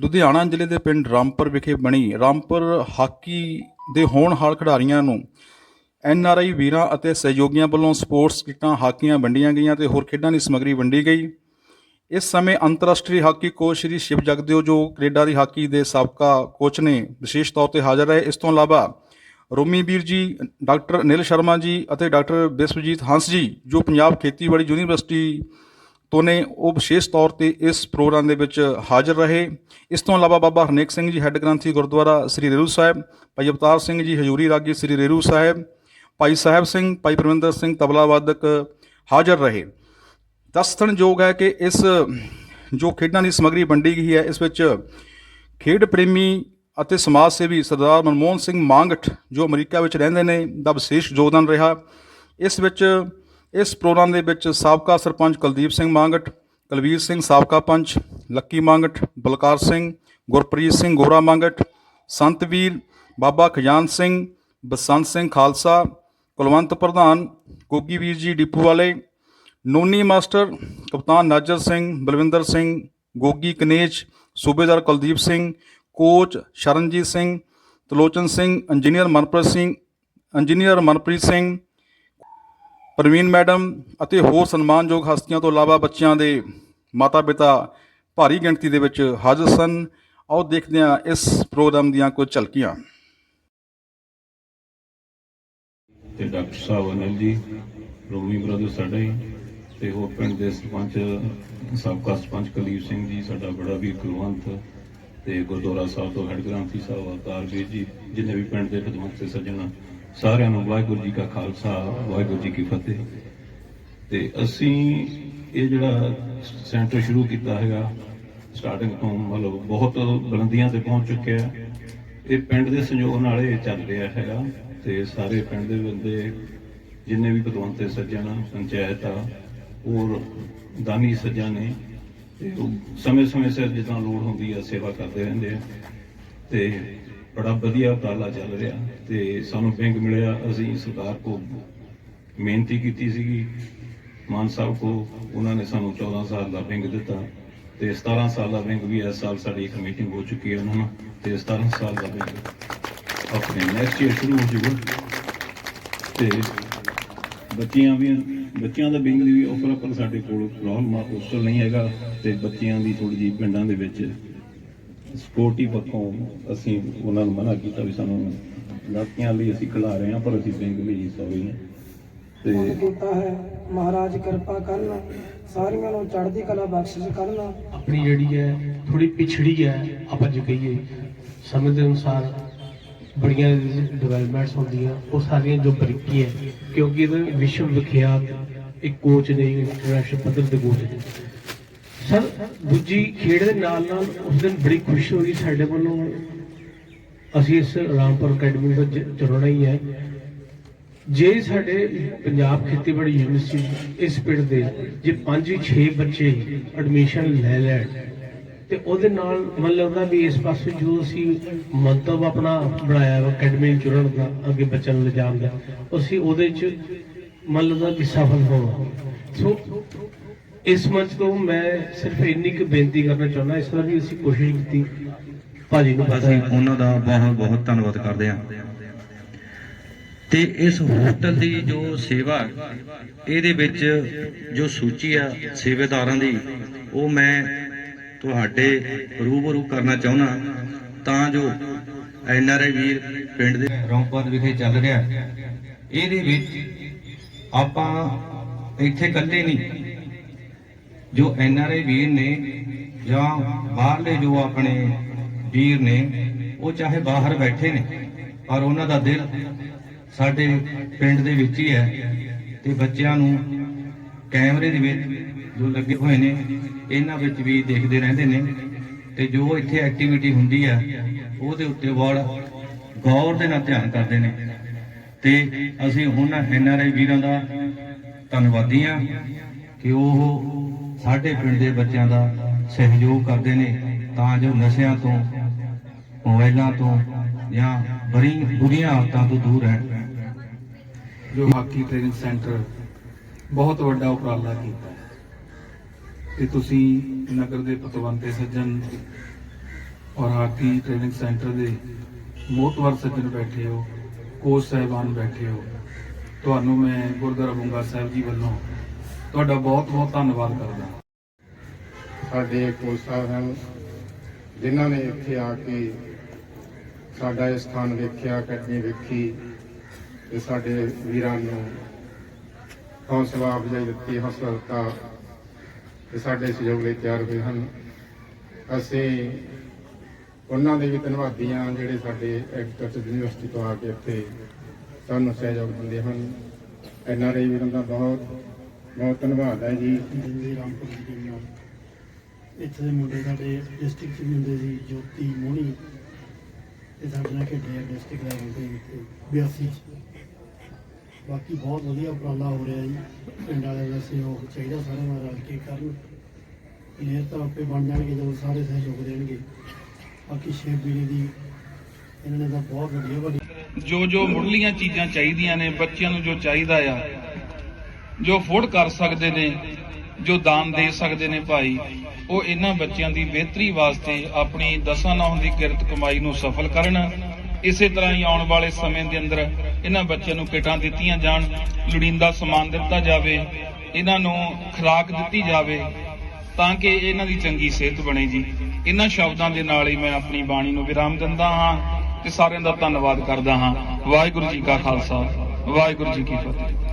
ਲੁਧਿਆਣਾ ਜ਼ਿਲ੍ਹੇ ਦੇ ਪਿੰਡ ਰਾਮਪੁਰ ਵਿਖੇ ਬਣੀ ਰਾਮਪੁਰ ਹਾਕੀ ਦੇ ਹੋਣਹਾਰ ਖਿਡਾਰੀਆਂ ਨੂੰ ਐਨ ਆਰ ਆਈ ਵੀਰਾਂ ਅਤੇ ਸਹਿਯੋਗੀਆਂ ਵੱਲੋਂ ਸਪੋਰਟਸ ਕਿੱਟਾਂ, ਹਾਕੀਆਂ ਵੰਡੀਆਂ ਗਈਆਂ ਤੇ ਹੋਰ ਖੇਡਾਂ ਦੀ ਸਮੱਗਰੀ ਵੰਡੀ ਗਈ। ਇਸ ਸਮੇਂ ਅੰਤਰਰਾਸ਼ਟਰੀ ਹਾਕੀ ਕੋਚ ਸ਼੍ਰੀ ਸ਼ਿਵ ਜਗਦੇਵ ਜੋ ਕੈਨੇਡਾ ਦੀ ਹਾਕੀ ਦੇ ਸਾਬਕਾ ਕੋਚ ਨੇ, ਵਿਸ਼ੇਸ਼ ਤੌਰ ਤੇ ਹਾਜ਼ਰ ਰਹੇ। ਇਸ ਤੋਂ ਇਲਾਵਾ ਰੋਮੀ ਵੀਰ ਜੀ, ਡਾਕਟਰ ਅਨਿਲ ਸ਼ਰਮਾ ਜੀ ਅਤੇ ਡਾਕਟਰ ਬਿਸਵਜੀਤ ਹੰਸ ਜੀ, ਜੋ ਪੰਜਾਬ ਖੇਤੀਬਾੜੀ ਯੂਨੀਵਰਸਿਟੀ ਤੋਂ ਨੇ ਉਹ ਵਿਸ਼ੇਸ਼ ਤੌਰ ਤੇ ਇਸ ਪ੍ਰੋਗਰਾਮ ਦੇ ਵਿੱਚ ਹਾਜ਼ਰ ਰਹੇ। ਇਸ ਤੋਂ ਇਲਾਵਾ ਬਾਬਾ ਹਰਨੇਕ ਸਿੰਘ ਜੀ ਹੈੱਡ ਗ੍ਰੰਥੀ ਗੁਰਦੁਆਰਾ ਸ੍ਰੀ ਰੇਰੂ ਸਾਹਿਬ, ਭਾਈ ਅਵਤਾਰ ਸਿੰਘ ਜੀ ਹਜੂਰੀ ਰਾਗੀ ਸ੍ਰੀ ਰੇਰੂ ਸਾਹਿਬ, ਭਾਈ ਸਾਹਿਬ ਸਿੰਘ, ਭਾਈ ਪਰਮਿੰਦਰ ਸਿੰਘ ਤਬਲਾ ਵਾਦਕ ਹਾਜ਼ਰ ਰਹੇ। ਦੱਸਣਯੋਗ ਹੈ ਕਿ ਇਸ ਜੋ ਖੇਡਾਂ ਦੀ ਸਮੱਗਰੀ ਵੰਡੀ ਗਈ ਹੈ, ਇਸ ਵਿੱਚ ਖੇਡ ਪ੍ਰੇਮੀ ਅਤੇ ਸਮਾਜ ਸੇਵੀ ਸਰਦਾਰ ਮਨਮੋਹਨ ਸਿੰਘ ਮਾਂਗਟ ਜੋ ਅਮਰੀਕਾ ਵਿੱਚ ਰਹਿੰਦੇ ਨੇ, ਦਾ ਵਿਸ਼ੇਸ਼ ਯੋਗਦਾਨ ਰਿਹਾ। ਇਸ ਵਿੱਚ ਇਸ ਪ੍ਰੋਗਰਾਮ ਦੇ ਵਿੱਚ ਸਾਬਕਾ ਸਰਪੰਚ ਕੁਲਦੀਪ ਸਿੰਘ ਮਾਂਗਟ, ਕੁਲਵੀਰ ਸਿੰਘ ਸਾਬਕਾ ਪੰਚ, ਲੱਕੀ ਮਾਂਗਟ, ਬਲਕਾਰ ਸਿੰਘ, ਗੁਰਪ੍ਰੀਤ ਸਿੰਘ ਗੋਰਾ ਮਾਂਗਟ, ਸੰਤਵੀਰ, ਬਾਬਾ ਖਜਾਨ ਸਿੰਘ, ਬਸੰਤ ਸਿੰਘ ਖਾਲਸਾ, ਕੁਲਵੰਤ ਪ੍ਰਧਾਨ, ਗੋਗੀ ਵੀਰ ਜੀ ਡਿਪੂ ਵਾਲੇ, ਨੋਨੀ ਮਾਸਟਰ ਕਪਤਾਨ ਨਾਜਰ ਸਿੰਘ, ਬਲਵਿੰਦਰ ਸਿੰਘ, ਗੋਗੀ ਕਨੇਜ, ਸੂਬੇਦਾਰ Kuldeep Singh, coach Sharanjit Singh, Tarlochan Singh, engineer Manpreet Singh, engineer Manpreet Singh Parveen madam ਅਤੇ ਹੋਰ ਸਨਮਾਨਯੋਗ ਹਸਤੀਆਂ ਤੋਂ ਇਲਾਵਾ ਬੱਚਿਆਂ ਦੇ ਮਾਤਾ-ਪਿਤਾ ਭਾਰੀ ਗਿਣਤੀ ਦੇ ਵਿੱਚ ਹਾਜ਼ਰ ਸਨ। ਆਓ ਦੇਖਦੇ ਹਾਂ ਇਸ ਪ੍ਰੋਗਰਾਮ ਦੀਆਂ ਕੁਝ ਝਲਕੀਆਂ। ਤੇ ਡਾਕਟਰ ਸਾਹਿਬ ਅਨਿਲ ਜੀ, ਰੋਮੀ ਬ੍ਰਦਰ ਸਾਡਾ ਹੀ, ਤੇ ਹੋਰ ਪਿੰਡ ਦੇ ਸਰਪੰਚ, ਸਾਬਕਾ ਸਰਪੰਚ ਕੁਲਦੀਪ ਸਿੰਘ ਜੀ, ਸਾਡਾ ਬੜਾ ਵੀਰ ਕੁਲਵੰਤ ਤੇ ਗੁਰਦੁਆਰਾ ਸਾਹਿਬ ਤੋਂ ਹੈਡ ਗ੍ਰੰਥੀ ਸਾਹਿਬ ਅਵਤਾਰ ਵੀਰ ਜੀ, ਜਿੰਨੇ ਵੀ ਪਿੰਡ ਦੇ ਖਿਦਮਤ ਤੇ ਸੱਜਣ ਸਾਰਿਆਂ ਨੂੰ ਵਾਹਿਗੁਰੂ ਜੀ ਕਾ ਖਾਲਸਾ, ਵਾਹਿਗੁਰੂ ਜੀ ਕੀ ਫਤਿਹ। ਤੇ ਅਸੀਂ ਇਹ ਜਿਹੜਾ ਸੈਂਟਰ ਸ਼ੁਰੂ ਕੀਤਾ ਹੈਗਾ ਸਟਾਰਟਿੰਗ ਤੋਂ ਮਤਲਬ ਬਹੁਤ ਬੁਲੰਦੀਆਂ ਤੇ ਪਹੁੰਚ ਚੁੱਕਿਆ ਹੈ। ਇਹ ਪਿੰਡ ਦੇ ਸੰਯੋਗ ਨਾਲ ਇਹ ਚੱਲ ਰਿਹਾ ਹੈਗਾ ਤੇ ਸਾਰੇ ਪਿੰਡ ਦੇ ਬੰਦੇ, ਜਿੰਨੇ ਵੀ ਪਤਵੰਤ ਤੇ ਸੱਜਣ ਪੰਚਾਇਤ ਆ, ਹੋਰ ਦਾਨੀ ਸੱਜਣ ਨੇ, ਤੇ ਸਮੇਂ-ਸਮੇਂ ਸਿਰ ਜਿੱਦਾਂ ਲੋੜ ਹੁੰਦੀ ਆ, ਸੇਵਾ ਕਰਦੇ ਰਹਿੰਦੇ ਆ। ਤੇ ਬੜਾ ਵਧੀਆ ਉਪਰਾਲਾ ਚੱਲ ਰਿਹਾ ਤੇ ਸਾਨੂੰ ਬੈਂਕ ਮਿਲਿਆ, ਅਸੀਂ ਸਰਕਾਰ ਕੋ ਮਿਹਨਤੀ ਕੀਤੀ ਸੀਗੀ। ਮਾਨ ਸਾਹਿਬ ਕੋ ਉਹਨਾਂ ਨੇ ਸਾਨੂੰ 14 ਸਾਲ ਦਾ ਬੈਂਕ ਦਿੱਤਾ ਤੇ 17 ਸਾਲ ਦਾ ਬੈਂਕ ਵੀ ਇਸ ਸਾਲ ਸਾਡੀ ਇੱਕ ਮੀਟਿੰਗ ਹੋ ਚੁੱਕੀ ਹੈ ਉਹਨਾਂ ਨਾਲ ਤੇ 17 ਸਾਲ ਦਾ ਬੈਂਕ ਆਪਣੇ ਨੈਕਸਟ ਈਅਰ ਸ਼ੁਰੂ ਹੋ ਜਾਊਗਾ। ਤੇ ਬੱਚੀਆਂ ਵੀ, ਬੱਚਿਆਂ ਦਾ ਬੈਂਕ ਦੀ ਵੀ ਆਫਰ ਪਰ ਸਾਡੇ ਕੋਲ ਫਿਲਹਾਲ ਹੋਸਟਲ ਨਹੀਂ ਹੈਗਾ ਤੇ ਬੱਚਿਆਂ ਦੀ ਥੋੜੀ ਜਿਹੀ ਪਿੰਡਾਂ ਦੇ ਵਿੱਚ ਸਪੋਰਟੀ ਪੱਖੋਂ ਅਸੀਂ ਉਹਨਾਂ ਨੂੰ ਮਨਾ ਕੀਤਾ ਵੀ ਸਾਨੂੰ ਲੜਕੀਆਂ ਲਈ ਅਸੀਂ ਖਿਲਾ ਰਹੇ ਹਾਂ ਪਰ ਅਸੀਂ ਬੈਂਕ ਲਈ ਹੋਈ ਹਾਂ। ਤੇ ਕੀਤਾ ਹੈ ਮਹਾਰਾਜ ਕਿਰਪਾ ਕਰਨ ਸਾਰੀਆਂ ਨੂੰ ਚੜ੍ਹਦੀ ਕਲਾ ਬਖਸ਼ਿਸ਼ ਕਰਨ। ਆਪਣੀ ਜਿਹੜੀ ਹੈ ਥੋੜੀ ਪਿਛੜੀ ਹੈ ਆਪਾਂ ਜੇ ਕਹੀਏ ਸਮੇਂ ਦੇ ਅਨੁਸਾਰ ਬੜੀਆਂ ਡਿਵੈਲਪਮੈਂਟਸ ਹੁੰਦੀਆਂ ਉਹ ਸਾਰੀਆਂ ਜੋ ਬਰੀਕੀ ਹੈ ਕਿਉਂਕਿ ਇਹਦੇ ਵਿਸ਼ਵ ਵਿਖਿਆਤ ਇੱਕ ਕੋਚ ਨੇ ਇੰਟਰਨੈਸ਼ਨਲ ਪੱਧਰ ਦੇ ਕੋਚ ਨੇ। ਸਰ, ਦੂਜੀ ਖੇਡ ਦੇ ਨਾਲ ਨਾਲ ਉਸ ਦਿਨ ਬੜੀ ਖੁਸ਼ੀ ਹੋਈ ਸਾਡੇ ਵੱਲੋਂ। ਅਸੀਂ ਇਸ ਰਾਮਪੁਰ ਅਕੈਡਮੀ ਦਾ ਚੁਣਨਾ ਹੀ ਹੈ। ਜੇ ਸਾਡੇ ਪੰਜਾਬ ਖੇਤੀਬਾੜੀ ਯੂਨੀਵਰਸਿਟੀ ਇਸ ਪਿੰਡ ਦੇ ਜੇ 5-6 ਬੱਚੇ ਐਡਮਿਸ਼ਨ ਲੈ ਲੈਣ, ਤੇ ਉਹਦੇ ਨਾਲ ਮਨ ਲੱਗਦਾ ਵੀ ਇਸ ਪਾਸੇ ਜੋ ਅਸੀਂ ਮੰਤਵ ਆਪਣਾ ਬਣਾਇਆ ਅਕੈਡਮੀ ਚੁਣਨ ਦਾ, ਅੱਗੇ ਬੱਚਿਆਂ ਨੂੰ ਲਿਜਾਣ ਦਾ, ਅਸੀਂ ਉਹਦੇ ਚ ਮਨ ਲੱਗਦਾ ਕਿ ਸਫਲ ਹੋਵਾਂ। ਸੋ ਇਸ ਮੰਚ ਤੋਂ ਮੈਂ ਸਿਰਫ ਇੰਨੀ ਕੁ ਬੇਨਤੀ ਕਰਨਾ ਚਾਹੁੰਦਾ ਇਸ ਤਰ੍ਹਾਂ ਵੀ ਅਸੀਂ ਕੋਸ਼ਿਸ਼ ਕੀਤੀ। ਭਾਜੀ ਨੂੰ ਅਸੀਂ ਉਹਨਾਂ ਦਾ ਬਹੁਤ ਬਹੁਤ ਧੰਨਵਾਦ ਕਰਦੇ ਹਾਂ। ਤੇ ਇਸ ਹੋਟਲ ਦੀ ਜੋ ਸੇਵਾ ਇਹਦੇ ਵਿੱਚ ਜੋ ਸੂਚੀ ਆ ਸੇਵਾਦਾਰਾਂ ਦੀ ਉਹ ਮੈਂ ਤੁਹਾਡੇ ਰੂਬਰੂ ਕਰਨਾ ਚਾਹੁੰਦਾ ਤਾਂ ਜੋ ਐਨ ਆਰ ਆਈ ਵੀਰ ਪਿੰਡ ਦੇ ਰੌਂਪਰ ਵਿਖੇ ਚੱਲ ਰਿਹਾ। ਇਹਦੇ ਵਿੱਚ ਆਪਾਂ ਇੱਥੇ ਇਕੱਲੇ ਨਹੀਂ ਜੋ ਐਨ ਆਰ ਆਈ ਵੀਰ ਨੇ ਜਾਂ ਬਾਹਰਲੇ ਜੋ ਆਪਣੇ ਵੀਰ ਨੇ, ਉਹ ਚਾਹੇ ਬਾਹਰ ਬੈਠੇ ਨੇ, ਪਰ ਉਹਨਾਂ ਦਾ ਦਿਲ ਸਾਡੇ ਪਿੰਡ ਦੇ ਵਿੱਚ ਹੀ ਹੈ ਤੇ ਬੱਚਿਆਂ ਨੂੰ ਕੈਮਰੇ ਦੇ ਵਿੱਚ ਜੋ ਲੱਗੇ ਹੋਏ ਨੇ, ਇਹਨਾਂ ਵਿੱਚ ਵੀ ਦੇਖਦੇ ਰਹਿੰਦੇ ਨੇ ਤੇ ਜੋ ਇੱਥੇ ਐਕਟੀਵਿਟੀ ਹੁੰਦੀ ਹੈ, ਉਹਦੇ ਉੱਤੇ ਬੜਾ ਗੌਰ ਦੇ ਨਾਲ ਧਿਆਨ ਕਰਦੇ ਨੇ। ਤੇ ਅਸੀਂ ਉਹਨਾਂ ਐਨ ਆਰ ਆਈ ਵੀਰਾਂ ਦਾ ਧੰਨਵਾਦੀ ਹਾਂ ਕਿ ਉਹ ਸਾਡੇ ਪਿੰਡ ਦੇ ਬੱਚਿਆਂ ਦਾ ਸਹਿਯੋਗ ਕਰਦੇ ਨੇ, ਤਾਂ ਜੋ ਨਸ਼ਿਆਂ ਤੋਂ, ਮੋਬਾਈਲਾਂ ਤੋਂ ਜਾਂ ਬੜੀ ਬੁਰੀਆਂ ਆਦਤਾਂ ਤੋਂ ਦੂਰ ਰਹਿਣ। ਜੋ ਹਾਕੀ ਟ੍ਰੇਨਿੰਗ ਸੈਂਟਰ ਬਹੁਤ ਵੱਡਾ ਉਪਰਾਲਾ ਕੀਤਾ ਹੈ। ਤੇ ਤੁਸੀਂ ਨਗਰ ਦੇ ਪਤਵੰਤੇ ਸੱਜਣ ਔਰ ਹਾਕੀ ਟ੍ਰੇਨਿੰਗ ਸੈਂਟਰ ਦੇ ਮੋਟਵਰ ਸੱਜਣ ਬੈਠੇ ਹੋ, ਕੋਚ ਸਾਹਿਬਾਨ ਬੈਠੇ ਹੋ, ਤੁਹਾਨੂੰ ਮੈਂ ਗੁਰਦੁਆਰਾ ਬੰਗਾ ਸਾਹਿਬ ਜੀ ਵੱਲੋਂ ਤੁਹਾਡਾ ਬਹੁਤ ਬਹੁਤ ਧੰਨਵਾਦ ਕਰਦਾ। ਸਾਡੇ ਕੋਚ ਸਾਹਿਬ ਹਨ, ਜਿਨ੍ਹਾਂ ਨੇ ਇੱਥੇ ਆ ਕੇ ਸਾਡਾ ਇਹ ਸਥਾਨ ਵੇਖਿਆ ਅਕੈਡਮੀ ਵੇਖੀ ਤੇ ਸਾਡੇ ਵੀਰਾਂ ਨੂੰ ਹੌਸਲਾ ਅਫਜ਼ਾਈ ਦਿੱਤੀ, ਹੌਸਲਾ ਦਿੱਤਾ ਤੇ ਸਾਡੇ ਸਹਿਯੋਗ ਲਈ ਤਿਆਰ ਹੋਏ ਹਨ। ਅਸੀਂ ਉਹਨਾਂ ਦੇ ਵੀ ਧੰਨਵਾਦੀ ਹਾਂ ਜਿਹੜੇ ਸਾਡੇ ਐਗਰੀਕਲਚਰ ਯੂਨੀਵਰਸਿਟੀ ਤੋਂ ਆ ਕੇ ਇੱਥੇ ਸਾਨੂੰ ਸਹਿਯੋਗ ਦਿੰਦੇ ਹਨ। ਐਨ ਆਰ ਆਈ ਵੀਰਾਂ ਦਾ ਬਹੁਤ ਬਹੁਤ ਧੰਨਵਾਦ ਹੈ ਜੀ। ਜਿੰਦੇ ਰਾਮਪੁਰ ਦੀ ਨਾਲ। ਇੱਥੇ ਦੇ ਮੁੰਡੇ ਸਾਡੇ ਡਿਸਟ੍ਰਿਕਟ ਚ ਵੀ ਹੁੰਦੇ ਸੀ ਜੋਤੀ ਮੋਹਣੀ। ਇਹ ਸਾਡੇ ਨਾਲ ਖੇਡੇ ਆ ਡਿਸਟ੍ਰਿਕਟ ਲੈਵਲ ਤੇ ਇੱਥੇ 82 ਚ। ਬਾਕੀ ਬਹੁਤ ਵਧੀਆ ਉਪਰਾਲਾ ਹੋ ਰਿਹਾ ਜੀ। ਪਿੰਡ ਵਾਲਿਆਂ ਦਾ ਸਹਿਯੋਗ ਚਾਹੀਦਾ ਸਾਰਿਆਂ ਨਾਲ ਰਲ ਕੇ ਕਰਨ। ਪਲੇਅਰ ਤਾਂ ਆਪੇ ਬਣ ਜਾਣਗੇ ਜਦੋਂ ਸਾਰੇ ਸਹਿਯੋਗ ਦੇਣਗੇ। ਬਾਕੀ ਸ਼ੇਰ ਬੀੜੀ ਦੀ ਇਹਨਾਂ ਨੇ ਤਾਂ ਬਹੁਤ ਵਧੀਆ ਵੱਡੀ ਜੋ ਜੋ ਮੁੱਢਲੀਆਂ ਚੀਜ਼ਾਂ ਚਾਹੀਦੀਆਂ ਨੇ ਬੱਚਿਆਂ ਨੂੰ ਜੋ ਚਾਹੀਦਾ ਆ ਜੋ ਅਫੋਰਡ ਕਰ ਸਕਦੇ ਨੇ, ਜੋ ਦਾਨ ਦੇ ਸਕਦੇ ਨੇ ਭਾਈ, ਉਹ ਇਹਨਾਂ ਬੱਚਿਆਂ ਦੀ ਬਿਹਤਰੀ ਵਾਸਤੇ ਆਪਣੀ ਦਸਾਂ ਨੌਂ ਦੀ ਕਿਰਤ ਕਮਾਈ ਨੂੰ ਸਫਲ ਕਰਨ, ਇਸੇ ਤਰ੍ਹਾਂ ਹੀ ਆਉਣ ਵਾਲੇ ਸਮੇਂ ਦੇ ਅੰਦਰ ਇਹਨਾਂ ਬੱਚਿਆਂ ਨੂੰ ਕਿਟਾਂ ਦਿੱਤੀਆਂ ਜਾਣ, ਲੋੜੀਂਦਾ ਸਮਾਨ ਦਿੱਤਾ ਜਾਵੇ, ਇਹਨਾਂ ਨੂੰ ਖੁਰਾਕ ਦਿੱਤੀ ਜਾਵੇ, ਤਾਂ ਕਿ ਇਹਨਾਂ ਦੀ ਚੰਗੀ ਸਿਹਤ ਬਣੇ ਜੀ। ਇਹਨਾਂ ਸ਼ਬਦਾਂ ਦੇ ਨਾਲ ਹੀ ਮੈਂ ਆਪਣੀ ਬਾਣੀ ਨੂੰ ਵਿਰਾਮ ਦਿੰਦਾ ਹਾਂ ਤੇ ਸਾਰਿਆਂ ਦਾ ਧੰਨਵਾਦ ਕਰਦਾ ਹਾਂ। ਵਾਹਿਗੁਰੂ ਜੀ ਕਾ ਖਾਲਸਾ, ਵਾਹਿਗੁਰੂ ਜੀ ਕੀ ਫਤਿਹ।